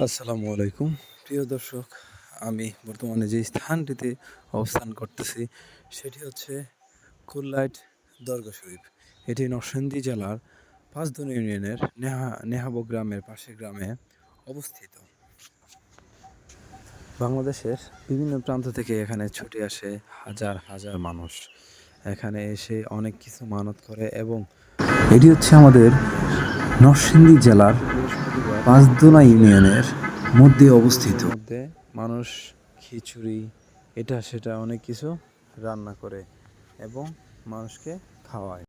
আসসালামু আলাইকুম। প্রিয় দর্শক, আমি বর্তমানে যে স্থানটিতে অবস্থান করতেছি, সেটি হচ্ছে কুল্লাইট দরগা শরীফ। এটি নরসিংদী জেলার পাঁচদন ইউনিয়নের নেহা, নেহাবো গ্রামের পাশে গ্রামে অবস্থিত। বাংলাদেশের বিভিন্ন প্রান্ত থেকে এখানে ছুটে আসে হাজার হাজার মানুষ। এখানে এসে অনেক কিছু মানত করে এবং এটি হচ্ছে আমাদের নরসিংদী জেলার পাঁচদোনা ইউনিয়নের মধ্যে অবস্থিত। মানুষ খিচুড়ি, এটা সেটা অনেক কিছু রান্না করে এবং মানুষকে খাওয়ায়।